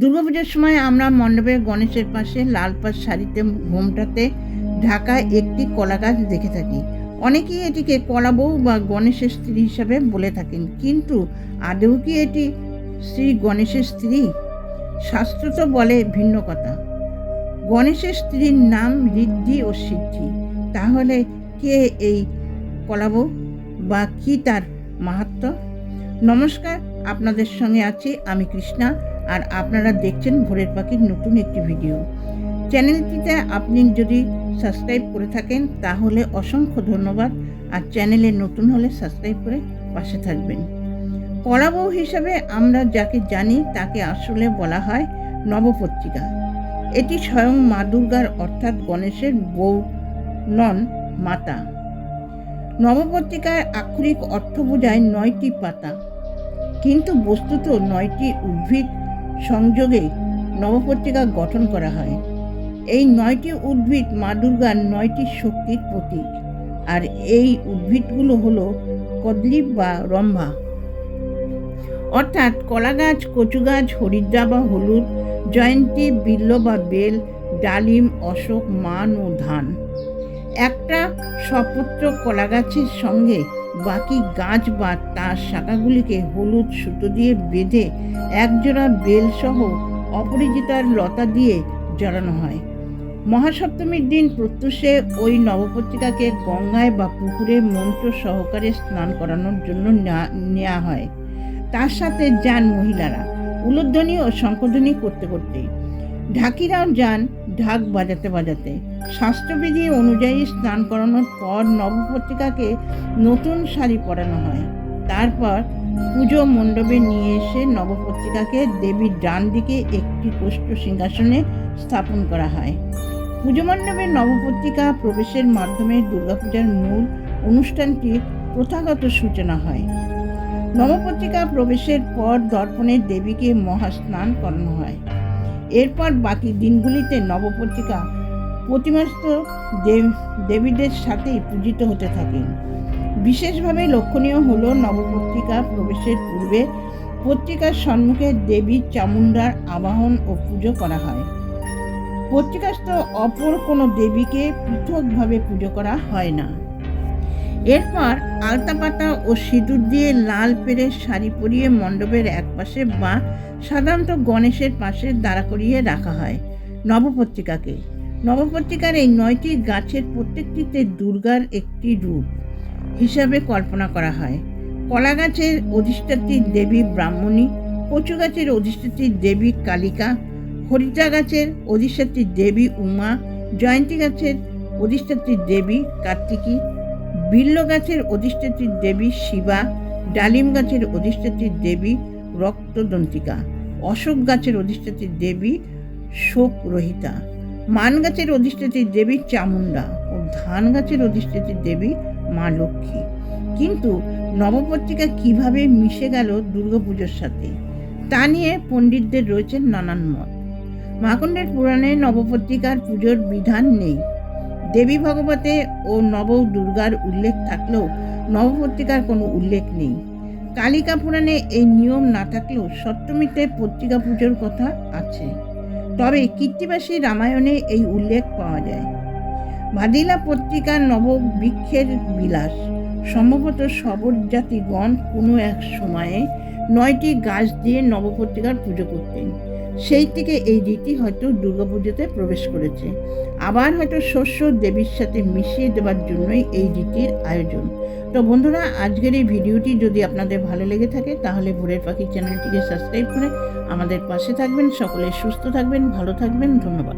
দুর্গাপুজোর সময় আমরা মণ্ডপে গণেশের পাশে লাল পাশ শাড়িতে ঘোমটাতে ঢাকা একটি কলা গাছ দেখে থাকি। অনেকেই এটিকে কলাবউ বা গণেশের স্ত্রী হিসাবে বলে থাকেন। কিন্তু আদৌ কি এটি শ্রী গণেশের স্ত্রী? শাস্ত্র তো বলে ভিন্ন কথা। গণেশের স্ত্রীর নাম ঋদ্ধি ও সিদ্ধি। তাহলে কে এই কলাবউ বা কি তার মাহাত্ম্য নমস্কার, আপনাদের সঙ্গে আছি আমি কৃষ্ণা। আর আপনারা দেখছেন ভোরের পাখির নতুন একটি ভিডিও। চ্যানেলটিতে আপনি যদি সাবস্ক্রাইব করে থাকেন, তাহলে অসংখ্য ধন্যবাদ। আর চ্যানেলে নতুন হলে সাবস্ক্রাইব করে পাশে থাকবেন। কলাবউ হিসাবে আমরা যাকে জানি, তাকে আসলে বলা হয় নবপত্রিকা। এটি স্বয়ং মা দুর্গার অর্থাৎ গণেশের বউ নন মাতা। নবপত্রিকার আক্ষরিক অর্থ বোঝায় নয়টি পাতা। কিন্তু বস্তুত নয়টি উদ্ভিদ সংযোগে নবপত্রিকা গঠন করা হয়। এই নয়টি উদ্ভিদ মা দুর্গার নয়টি শক্তির প্রতীক। আর এই উদ্ভিদগুলো হলো কদলি বা রম্ভা। অর্থাৎ কলা গাছ কচু গাছ হরিদ্রা বা হলুদ, জয়ন্তী, বিল্ল বা বেল, ডালিম, অশোক, মান ও ধান। একটা সপত্র কলা গাছের সঙ্গে বাকি গাছ বা তার শাখাগুলিকে হলুদ সুতো দিয়ে বেঁধে একজোড়া বেলসহ অপরিচিতার লতা দিয়ে জড়ানো হয়। মহাসপ্তমীর দিন প্রত্যুষে ওই নবপত্রিকাকে গঙ্গায় বা পুকুরে মন্ত্র সহকারে স্নান করানোর জন্য নেয়া- নেওয়া হয়। তার সাথে যান মহিলারা। উলুধ্বনি ও শঙ্খধ্বনি করতে করতে ঢাকিরাও যান ঢাক বাজাতে বাজাতে। স্বাস্থ্যবিধি অনুযায়ী স্নান করানোর পর নবপত্রিকাকে নতুন শাড়ি পরানো হয়। তারপর পুজো মণ্ডপে নিয়ে এসে নবপত্রিকাকে দেবীর ডান দিকে একটি কোষ্ঠ সিংহাসনে স্থাপন করা হয়। পুজো মণ্ডপে নবপত্রিকা প্রবেশের মাধ্যমে দুর্গাপূজার মূল অনুষ্ঠানটি প্রথাগত সূচনা হয়। নবপত্রিকা প্রবেশের পর দর্পণে দেবীকে মহাস্নান করানো হয়। এরপর বাকি দিনগুলিতে নবপত্রিকা প্রতিমাস্ত দেব, দেবীদের সাথেই পূজিত হতে থাকেন বিশেষভাবে লক্ষণীয় হল নবপত্রিকা প্রবেশের পূর্বে পত্রিকার সম্মুখে দেবী চামুণ্ডার আবাহন ও পুজো করা হয়। পত্রিকাস্থ অপর কোনো দেবীকে পৃথকভাবে পুজো করা হয় না। এরপর আলতাপাতা ও সিঁদুর দিয়ে লাল পেরে শাড়ি পরিয়ে মণ্ডপের একপাশে বা সাধারণত গণেশের পাশে দাঁড়া করিয়ে রাখা হয় নবপত্রিকাকে। নবপত্রিকার এই নয়টি গাছের প্রত্যেকটিতে দুর্গার একটি রূপ হিসাবে কল্পনা করা হয়। কলা গাছের অধিষ্ঠাত্রী দেবী ব্রাহ্মণী, কচু গাছের অধিষ্ঠাত্রী দেবী কালিকা হরিদ্রা গাছের অধিষ্ঠাত্রী দেবী উমা, জয়ন্তী গাছের অধিষ্ঠাত্রী দেবী কার্তিকী বিল্ল গাছের অধিষ্ঠাত্রী দেবী শিবা ডালিম গাছের অধিষ্ঠাত্রী দেবী রক্তদন্তিকা, অশোক গাছের অধিষ্ঠাত্রী দেবী শোক রহিতা মান গাছের অধিষ্ঠাত্রী দেবী চামুণ্ডা ও ধান গাছের অধিষ্ঠাত্রী দেবী মা লক্ষ্মী। কিন্তু নবপত্রিকা কীভাবে মিশে গেল দুর্গাপুজোর সাথে, তা নিয়ে পণ্ডিতদের রয়েছে নানান মত। মাকণ্ডের পুরাণে নবপত্রিকার পুজোর বিধান নেই। দেবী ভগবতে ও নব দুর্গার উল্লেখ থাকলেও নবপত্রিকার কোনো উল্লেখ নেই। কালিকা পুরাণে এই নিয়ম না থাকলেও সপ্তমীতে পত্রিকা পুজোর কথা আছে। তবে কীর্তিবাসী রামায়ণে এই উল্লেখ পাওয়া যায়। ভাদিলা পত্রিকার নববৃক্ষের বিলাস। সম্ভবত সবর জাতিগণ কোনো এক সময়ে নয়টি গাছ দিয়ে নবপত্রিকার পুজো করতেন। সেই থেকে এই রীতি হয়তো দুর্গাপুজোতে প্রবেশ করেছে। আবার হয়তো শস্য দেবীর সাথে মিশিয়ে দেওয়ার জন্যই এই রীতির আয়োজন। তো বন্ধুরা, আজকের এই ভিডিওটি যদি আপনাদের ভালো লেগে থাকে, তাহলে ভোরের পাখি চ্যানেলটিকে সাবস্ক্রাইব করে আমাদের পাশে থাকবেন। সকলে সুস্থ থাকবেন, ভালো থাকবেন। ধন্যবাদ।